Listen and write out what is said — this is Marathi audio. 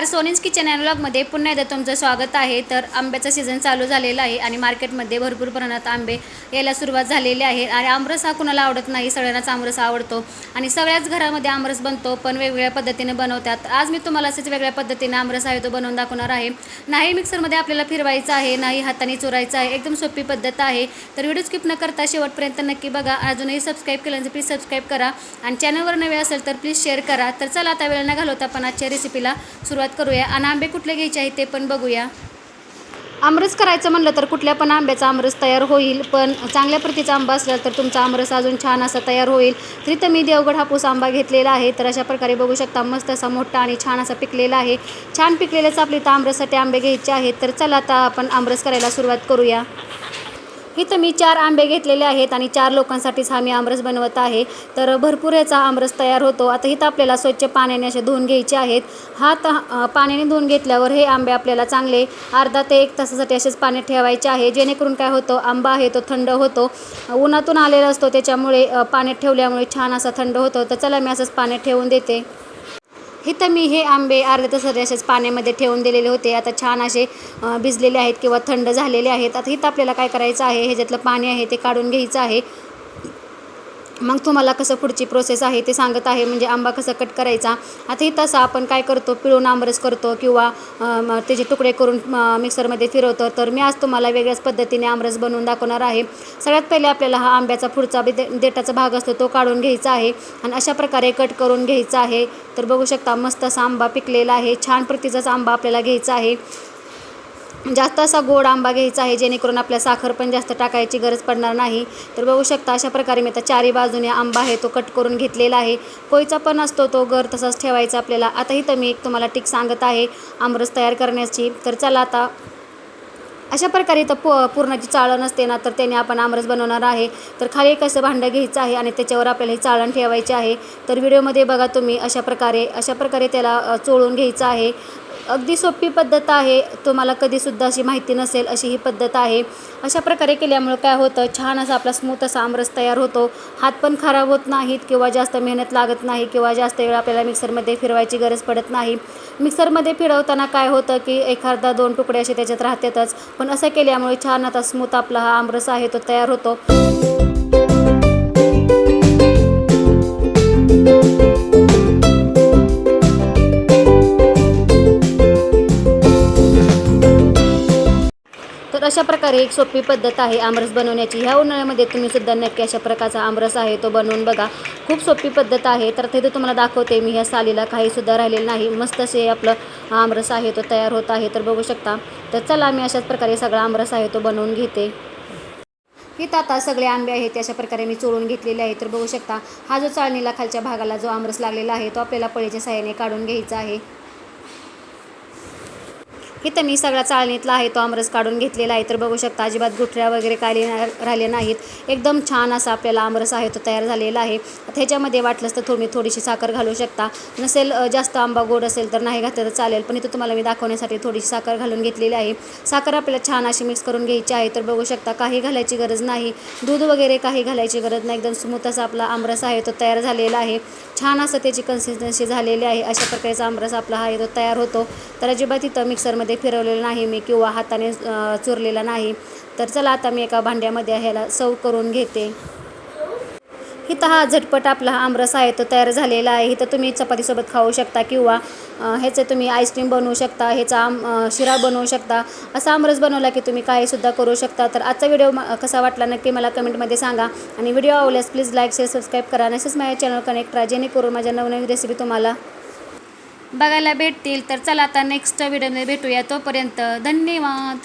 नमस्कार. सोनीज किचन अँड पुन्हा एकदा तुमचं स्वागत आहे. तर आंब्याचा सीझन चालू झालेला आहे आणि मार्केटमध्ये भरपूर प्रमाणात आंबे यायला सुरुवात झालेली आहे. आणि आमरस हा कुणाला आवडत नाही सगळ्यांनाच आमरस आवडतो. आणि सगळ्याच घरामध्ये आमरस बनतो पण वेगवेगळ्या पद्धतीने बनवतात. आज मी तुम्हाला असेच वेगळ्या पद्धतीने आमरस आहे तो बनवून दाखवणार आहे. नाही मिक्सरमध्ये आपल्याला फिरवायचं आहे नाही हाताने चुरायचं आहे एकदम सोपी पद्धत आहे. तर व्हिडिओ स्किप न करता शेवटपर्यंत नक्की बघा. अजूनही सबस्क्राईब केलं म्हणजे प्लीज सबस्क्राईब करा. आणि चॅनलवर नवे असेल तर प्लीज शेअर करा. तर चला आता वेळ न घालवता पण आजच्या रेसिपीला सुरुवात करूया. आणि आंबे कुठले घ्यायचे आहेत ते पण बघूया. आमरस करायचं म्हणलं तर कुठल्या पण आंब्याचा आमरस तयार होईल पण चांगल्या प्रतीचा आंबा असला तर तुमचा आमरस अजून छान असा तयार होईल. तरी तर मी देवगड हापूस आंबा घेतलेला आहे तर अशा प्रकारे बघू शकता मस्त असा मोठा आणि छान असा पिकलेला आहे. छान पिकलेलेच आपली तर आमरससाठी आंबे घ्यायचे आहेत तर चला आता आपण आमरस करायला सुरुवात करूया. इथं मी चार आंबे घेतलेले आहेत आणि चार लोकांसाठीच हा मी आमरस बनवत आहे. तर भरपूर याचा आमरस तयार होतो. आता इथं आपल्याला स्वच्छ पाण्याने असे धुवून घ्यायचे आहेत. हा त पाण्याने धुवून घेतल्यावर हे आंबे आपल्याला चांगले अर्धा ते एक तासासाठी असेच पाण्यात ठेवायचे आहे. जेणेकरून काय होतं आंबा आहे तो थंड होतो. उन्हातून आलेला असतो त्याच्यामुळे पाण्यात ठेवल्यामुळे छान असा थंड होतो. तर चला मी असंच पाण्यात ठेवून देते. इथं मी हे आंबे अर्ध्या तासासाठी असेच पाण्यामध्ये ठेवून दिलेले होते. आता छान असे भिजलेले आहेत किंवा थंड झालेले आहेत. आता इथं आपल्याला काय करायचं आहे? ह्याच्यातलं पाणी आहे ते काढून घ्यायचं आहे. मग तुम्हाला कसं पुढची प्रोसेस आहे ते सांगत आहे. म्हणजे आंबा कसा कट करायचा? आता इथं आपण काय करतो? पिळून आंबरस करतो किंवा त्याचे तुकडे करून मिक्सरमध्ये फिरवतो. तर मी आज तुम्हाला वेगळ्याच पद्धतीने आमरस बनवून दाखवणार आहे. सगळ्यात पहिले आपल्याला हा आंब्याचा पुढचा बी दे देठाचा भाग असतो तो काढून घ्यायचा आहे आणि अशा प्रकारे कट करून घ्यायचा आहे. तर बघू शकता मस्त असा आंबा पिकलेला आहे. छान प्रतीचाच आंबा आपल्याला घ्यायचा आहे. जास्त असा गोड आंबा घ्यायचा आहे जेणेकरून आपल्या साखर पण जास्त टाकायची गरज पडणार नाही. तर बघू शकता अशा प्रकारे मी आता चारी बाजूने आंबा आहे तो कट करून घेतलेला आहे. कोयचा पण असतो तो गर तसाच ठेवायचा आपल्याला. आता इथं मी एक तुम्हाला टिक सांगत आहे आमरस तयार करण्याची. तर चला आता अशा प्रकारे इथं पू पूर्णाची चाळण असते ना तर त्याने आपण आमरस बनवणार आहे. तर खाली एक असं भांडं घ्यायचं आहे आणि त्याच्यावर आपल्याला ही चाळण ठेवायची आहे. तर व्हिडिओमध्ये बघा तुम्ही अशा प्रकारे अशा प्रकारे त्याला चोळून घ्यायचं आहे. अगदी सोपी पद्धत आहे. तुम्हाला कधीसुद्धा अशी माहिती नसेल अशी ही पद्धत आहे. अशा प्रकारे केल्यामुळं काय होतं छान असा आपला स्मूथ असा आमरस तयार होतो. हात पण खराब होत नाहीत किंवा जास्त मेहनत लागत नाही किंवा जास्त वेळ आपल्याला मिक्सरमध्ये फिरवायची गरज पडत नाही. मिक्सरमध्ये फिरवताना काय होतं की एखादा दोन तुकडे असे त्याच्यात राहतातच. पण असं केल्यामुळे छान आता स्मूथ आपला हा आमरस आहे तो तयार होतो. अशा प्रकारे एक सोपी पद्धत आहे आमरस बनवण्याची. ह्या उन्हाळ्यामध्ये तुम्ही सुद्धा नक्की अशा प्रकारचा आमरस आहे तो बनवून बघा. खूप सोपी पद्धत आहे. तर तिथे तुम्हाला दाखवते मी ह्या सालीला काहीसुद्धा राहिलेलं नाही. मस्त असे आपलं आमरस आहे तो तयार होत आहे. तर बघू शकता. तर चला मी अशाच प्रकारे सगळा आमरस आहे तो बनवून घेते. इथं आता सगळे आंबे आहेत अशा प्रकारे मी चोळून घेतलेले आहे तर बघू शकता हा जो चाळणीला खालच्या भागाला जो आमरस लागलेला आहे तो आपल्याला पळीच्या साह्याने काढून घ्यायचा आहे. इथं मी सगळा चाळणीतला आहे तो आमरस काढून घेतलेला आहे. तर बघू शकता अजिबात गुठऱ्या वगैरे काही राहिले नाहीत. एकदम छान असा आपल्याला आमरस आहे तो तयार झालेला आहे. त्याच्यामध्ये ह्याच्यामध्ये वाटलंच तर तुम्ही थोडीशी साखर घालू शकता. नसेल जास्त आंबा गोड असेल तर नाही घातलं तर चालेल पण इथं तुम्हाला मी दाखवण्यासाठी थोडीशी साखर घालून घेतलेली आहे. साखर आपल्याला छान अशी मिक्स करून घ्यायची आहे. तर बघू शकता काही घालायची गरज नाही. दूध वगैरे काही घालायची गरज नाही. एकदम स्मूथ असा आपला आमरस आहे तो तयार झालेला आहे. छान असं त्याची कन्सिस्टन्सी झालेली आहे. अशा प्रकारचा आमरस आपला आहे तो तयार होतो. तर अजिबात इथं मिक्सरमध्ये फिरवलेलं नाही मी किंवा हाताने चुरलेला नाही. तर चला आता मी एका भांड्यामध्ये ह्याला सर्व करून घेते. इथं हा झटपट आपला हा आमरस आहे तो तयार झालेला आहे. इथं तुम्ही चपातीसोबत खाऊ शकता किंवा ह्याचं तुम्ही आईस्क्रीम बनवू शकता ह्याचा आम शिरा बनवू शकता. असा आमरस बनवला की तुम्ही काहीसुद्धा करू शकता. तर आजचा व्हिडिओ कसा वाटला नक्की मला कमेंटमध्ये सांगा. आणि व्हिडिओ आवडल्यास प्लीज लाईक शेअर सबस्क्राईब करा. नसेच माझ्या चॅनल कनेक्ट करा जेणेकरून माझ्या नवनवीन रेसिपी तुम्हाला बघायला भेटतील तर चला आता नेक्स्ट व्हिडिओमध्ये भेटूया तोपर्यंत धन्यवाद.